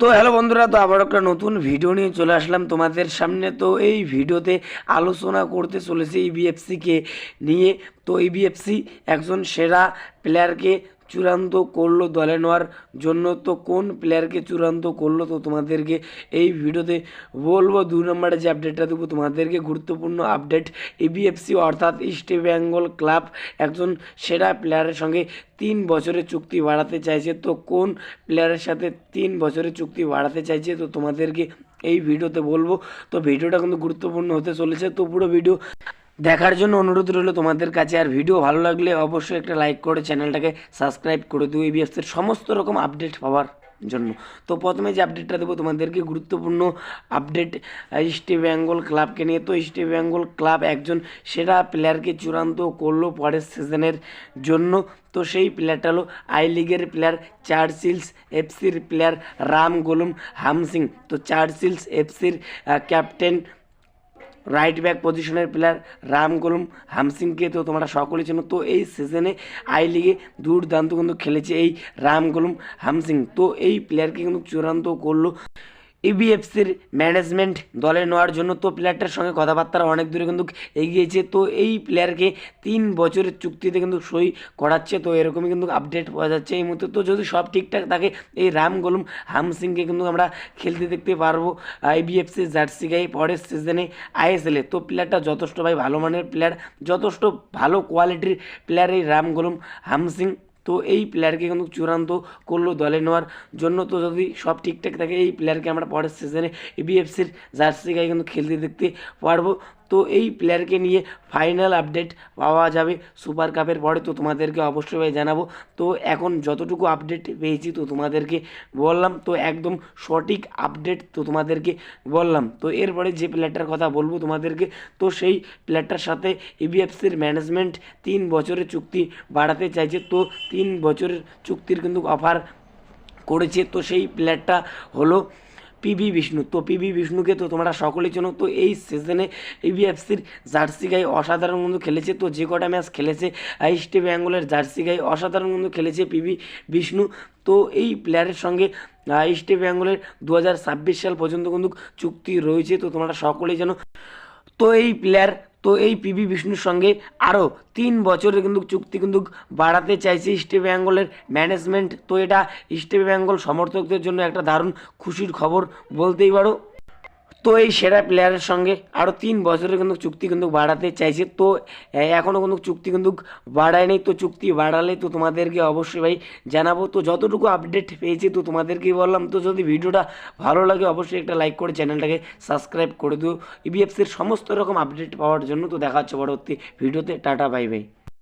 তো হ্যালো বন্ধুরা, তো আবার একটা নতুন ভিডিও নিয়ে চলে আসলাম তোমাদের সামনে। তো এই ভিডিওতে আলোচনা করতে চলেছে ইবিএফসিকে নিয়ে। তো ইবিএফসি একজন সেরা প্লেয়ারকে চূড়ান্ত করল দলে নেওয়ার জন্য, তো কোন প্লেয়ারকে চূড়ান্ত করল, তো তোমাদেরকে এই ভিডিওতে বলব, দু নম্বরে যে আপডেটটা দেবো, তোমাদেরকে গুরুত্বপূর্ণ আপডেট ইবিএফসি অর্থাৎ ইস্ট বেঙ্গল ক্লাব একজন সেরা প্লেয়ারের সঙ্গে তিন বছরের চুক্তি বাড়াতে চাইছে। তো কোন প্লেয়ারের সাথে তিন বছরের চুক্তি বাড়াতে চাইছে, তো তোমাদেরকে এই ভিডিওতে বলব। তো ভিডিওটা কিন্তু গুরুত্বপূর্ণ হতে চলেছে, তো পুরো ভিডিও দেখার জন্য অনুরোধ রইল তোমাদের কাছে। আর ভিডিও ভালো লাগলে অবশ্যই একটা লাইক করে চ্যানেলটাকে সাবস্ক্রাইব করে দিও ইবিএফসির সমস্ত রকম আপডেট পাওয়ার জন্য। তো প্রথমে যে আপডেটটা দেবো তোমাদেরকে গুরুত্বপূর্ণ আপডেট ইস্ট বেঙ্গল ক্লাবকে নিয়ে। তো ইস্ট বেঙ্গল ক্লাব একজন সেরা প্লেয়ারকে চূড়ান্ত করল পরের সিজনের জন্য। তো সেই প্লেয়ারটা হলো আই লিগের প্লেয়ার চার্চিলস এফসির প্লেয়ার রাম গোলম হামসিং তো চার্চিলস এফসির ক্যাপ্টেন রাইট ব্যাক পজিশনের প্লেয়ার রাম গোলম হামসিংকে তো তোমরা সকলে চেনো। তো এই সিজনে আই লিগে দুর্দান্ত কিন্তু খেলেছে এই রাম গোলম হামসিং। তো এই প্লেয়ারকে কিন্তু চূড়ান্ত করল। ইবিএফসির ম্যানেজমেন্ট দলে নেওয়ার জন্য তো প্লেয়ারটার সঙ্গে কথাবার্তা অনেক দূরে কিন্তু এগিয়েছে। তো এই প্লেয়ারকে তিন বছরের চুক্তিতে কিন্তু সই করাচ্ছে। তো এরকমই কিন্তু আপডেট পাওয়া যাচ্ছে এই মুহূর্তে। তো যদি সব ঠিকঠাক থাকে, এই রাম গোলম হামসিংকে কিন্তু আমরা খেলতে দেখতে পারব আইবিএফসি জার্সি গায়ে পরের সিজনে আইএসএলে তো প্লেয়ারটা যথেষ্ট ভাই ভালো মানের প্লেয়ার যথেষ্ট ভালো কোয়ালিটির প্লেয়ার এই রাম গোলম হামসিং তো এই প্লেয়ারকে কিন্তু চূড়ান্ত করল দলে নেওয়ার জন্য। তো যদি সব ঠিকঠাক থাকে, এই প্লেয়ারকে আমরা পরের সিজনে এবিএফসির জার্সি গায়ে কিন্তু খেলতে দেখতে পারব। তো এই প্লেয়ারকে নিয়ে ফাইনাল আপডেট পাওয়া যাবে সুপার কাপের পরে। তো তোমাদেরকে অবশ্যই জানাব। তো এখন যতটুকু আপডেট পেয়েছি তো তোমাদেরকে বললাম। তো একদম সঠিক আপডেট তো তোমাদেরকে বললাম। তো এরপরে যে প্লেয়ারটার কথা বলব তোমাদেরকে, তো সেই প্লেয়ারটার সাথে ইবিএফসির ম্যানেজমেন্ট তিন বছরের চুক্তি বাড়াতে চাইছে। তো তিন বছরের চুক্তির কিন্তু অফার করেছে। তো সেই প্লেয়ারটা হলো পিবি বিষ্ণু তো পিবি বিষ্ণুকে তো তোমরা সকলেই চেনো। তো এই সিজনে ইবিএফসির জার্সি গায়ে অসাধারণ বন্ধু খেলেছে। তো যে কটা ম্যাচ খেলেছে ইস্ট বেঙ্গলের জার্সি গায়ে অসাধারণ বন্ধু খেলেছে পিবি বিষ্ণু তো এই প্লেয়ারের সঙ্গে ইস্ট বেঙ্গলের দু হাজার ছাব্বিশ সাল পর্যন্ত কিন্তু চুক্তি রয়েছে। তো তোমরা সকলেই জানো। তো এই প্লেয়ার তো এই পিবি বিষ্ণুর সঙ্গে আরও তিন বছরের কিন্তু চুক্তি কিন্তু বাড়াতে চাইছে ইস্ট বেঙ্গলের ম্যানেজমেন্ট তো এটা ইস্ট বেঙ্গল সমর্থকদের জন্য একটা দারুণ খুশির খবর বলতেই পারো। তো এই সেরা প্লেয়ারের সঙ্গে আরও তিন বছরের কিন্তু চুক্তি কিন্তু বাড়াতে চাইছে। তো এখনও কিন্তু চুক্তি কিন্তু বাড়ায়নি। তো চুক্তি বাড়ালে তো তোমাদেরকে অবশ্যই ভাই জানাব। তো যতটুকু আপডেট পেয়েছি তো তোমাদেরকেই বললাম। তো যদি ভিডিওটা ভালো লাগে অবশ্যই একটা লাইক করে চ্যানেলটাকে সাবস্ক্রাইব করে দিও। ইবিএফসির সমস্ত রকম আপডেট পাওয়ার জন্য তো দেখা হচ্ছে পরবর্তী ভিডিওতে। Tata bye bye